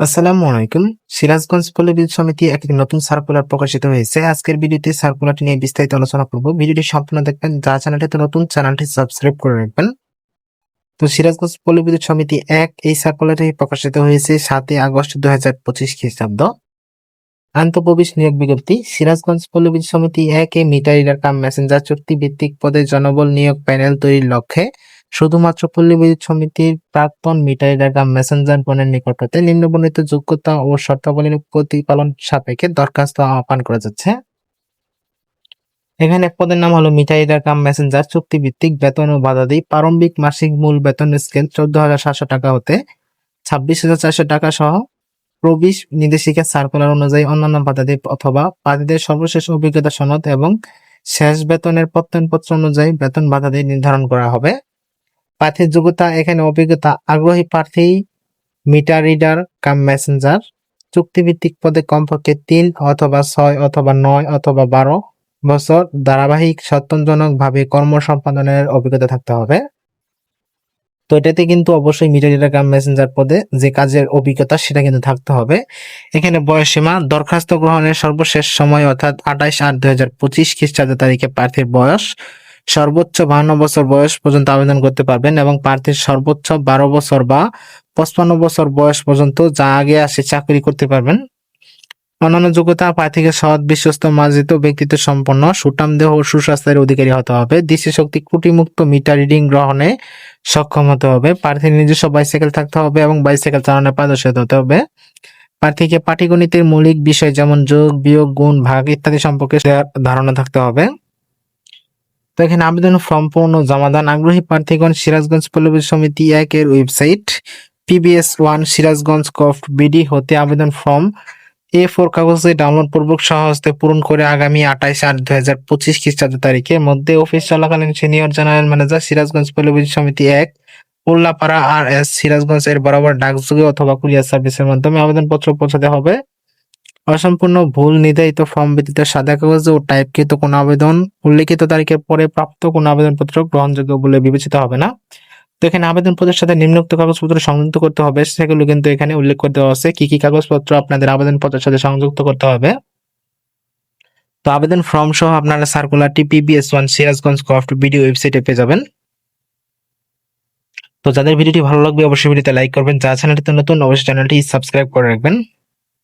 আসসালামু আলাইকুম। সিরাজগঞ্জ পল্লী বিদ্যুৎ সমিতি একটি নতুন সার্কুলার প্রকাশিত হয়েছে। আজকের ভিডিওতে সার্কুলারটি নিয়ে বিস্তারিত আলোচনা করব। ভিডিওটি সম্পূর্ণ দেখবেন। যারা চ্যানেলটিতে নতুন চ্যানেলটি সাবস্ক্রাইব করে রাখবেন। তো সিরাজগঞ্জ পল্লী বিদ্যুৎ সমিতি এক এই সার্কুলারটি প্রকাশিত হয়েছে সাতই আগস্ট দুই হাজার পঁচিশ খ্রিস্টাব্দ। আন্তঃপ্রবেশ নিয়োগ বিজ্ঞপ্তি, সিরাজগঞ্জ পল্লী বিদ্যুৎ সমিতি এক এ মিটার কাম মেসেঞ্জার চুক্তি ভিত্তিক পদে জনবল নিয়োগ প্যানেল তৈরির লক্ষ্যে শুধুমাত্র পল্লী বিদ্যুৎ সমিতির প্রাক্তন মিটার রিডার মেসেঞ্জার গণের নিকট হতে নিম্নবর্ণিত যোগ্যতা ও শর্তাবলীর প্রতিপালন সাপেক্ষে দরখাস্ত আহ্বান করা যাচ্ছে। এখানে এক পদের নাম হলো রিডার কাম মেসেঞ্জার চুক্তি ভিত্তিক বেতন ও বাধা বাধাদি প্রারম্ভিক মাসিক মূল বেতন স্কেল চোদ্দ হাজার সাতশো টাকা হতে ছাব্বিশ হাজার চারশো টাকা সহ প্রবেশ নির্দেশিকা সার্কুলার অনুযায়ী অন্যান্য বাধা বাধাদি অথবা প্রার্থীদের সর্বশেষ অভিজ্ঞতা সনদ এবং শেষ বেতনের প্রত্যয়নপত্র অনুযায়ী বেতন বাধাদি নির্ধারণ করা হবে। প্রার্থীর যোগ্যতা এখানে অভিজ্ঞতা, আগ্রহী প্রার্থী মিটার রিডার কাম মেসেঞ্জার চুক্তিভিত্তিক পদে কমপক্ষে তিন অথবা ছয় অথবা নয় অথবা বারো বছর ধারাবাহিক সত্যজনক ভাবে কর্ম সম্পাদনের অভিজ্ঞতা থাকতে হবে। তো এটাতে কিন্তু অবশ্যই মিটার রিডার কাম মেসেঞ্জার পদে যে কাজের অভিজ্ঞতা সেটা কিন্তু থাকতে হবে। এখানে বয়স সীমা দরখাস্ত গ্রহণের সর্বশেষ সময় অর্থাৎ আঠাইশ আট দুই হাজার পঁচিশ খ্রিস্টাব্দ তারিখে প্রার্থীর বয়স সর্বোচ্চ বাহান্ন বছর বয়স পর্যন্ত আবেদন করতে পারবেন এবং প্রার্থীর সর্বোচ্চ বারো বছর বা পঁচপান্ন বছর বয়স পর্যন্ত যা আগে আসে চাকরি করতে পারবেন। অন্যান্য যোগ্যতা, প্রার্থীকে সৎ, বিশ্বস্ত, মার্জিত, ব্যক্তিত্ব সম্পন্ন সুটাম দেহ ও সুস্বাস্থ্যের অধিকারী হতে হবে। দৃষ্টিশক্তি ত্রুটিমুক্ত মিটার রিডিং গ্রহণে সক্ষম হতে হবে। প্রার্থীর নিজস্ব বাইসাইকেল থাকতে হবে এবং বাইসাইকেল চালানোর পারদর্শী হতে হবে। প্রার্থীকে পাটিগণিতের মৌলিক বিষয় যেমন যোগ, বিয়োগ, গুণ, ভাগ ইত্যাদি সম্পর্কে ধারণা থাকতে হবে। তো এখানে আবেদন ফর্ম পূর্ণ জমাদান। আগ্রহী প্রার্থীগণ, সিরাজগঞ্জ পল্লবী সমিতি এক এর ওয়েবসাইট পিবিএস ওয়ান সিরাজগঞ্জ কফট বিডি হতে আবেদন ফর্ম এ ফোর কাগজে ডাউনলোড পূর্বক সহজতে পূরণ করে আগামী আঠাইশ আট দুই হাজার পঁচিশ খ্রিস্টাব্দ তারিখের মধ্যে অফিস চলাকালীন সিনিয়র জেনারেল ম্যানেজার সিরাজগঞ্জ পল্লবী সমিতি এক, উল্লাপাড়া আর এস সিরাজগঞ্জ এর বরাবর ডাকযোগে অথবা কুরিয়ার সার্ভিসের মাধ্যমে আবেদনপত্র পৌঁছাতে হবে। অসম্পূর্ণ ভুল নির্ধারিত ফর্ম ব্যতীত সাদা কাগজে ও টাইপকৃত কোনো আবেদন, উল্লেখিত তারিখের পরে প্রাপ্ত কোনো আবেদনপত্র গ্রহণযোগ্য বলে বিবেচিত হবে না। তো এখানে আবেদনপত্রের সাথে নিম্নোক্ত কাগজপত্র সংযুক্ত করতে হবে, সেগুলো কিন্তু এখানে উল্লেখ করতে আছে। কি কি কাগজপত্র আপনাদের আবেদনপত্রের সাথে সংযুক্ত করতে হবে? তো আবেদন ফর্ম সহ আপনারা সার্কুলারটি পিবিএস ওয়ান সিরাজগঞ্জ কফট ভিডিও ওয়েবসাইটে পেয়ে যাবেন। তো যাদের ভিডিওটি ভালো লাগবে, অবশ্যই ভিডিওতে লাইক করবেন। যারা চ্যানেলটিতে নতুন, অবশ্যই চ্যানেলটি সাবস্ক্রাইব করে রাখবেন।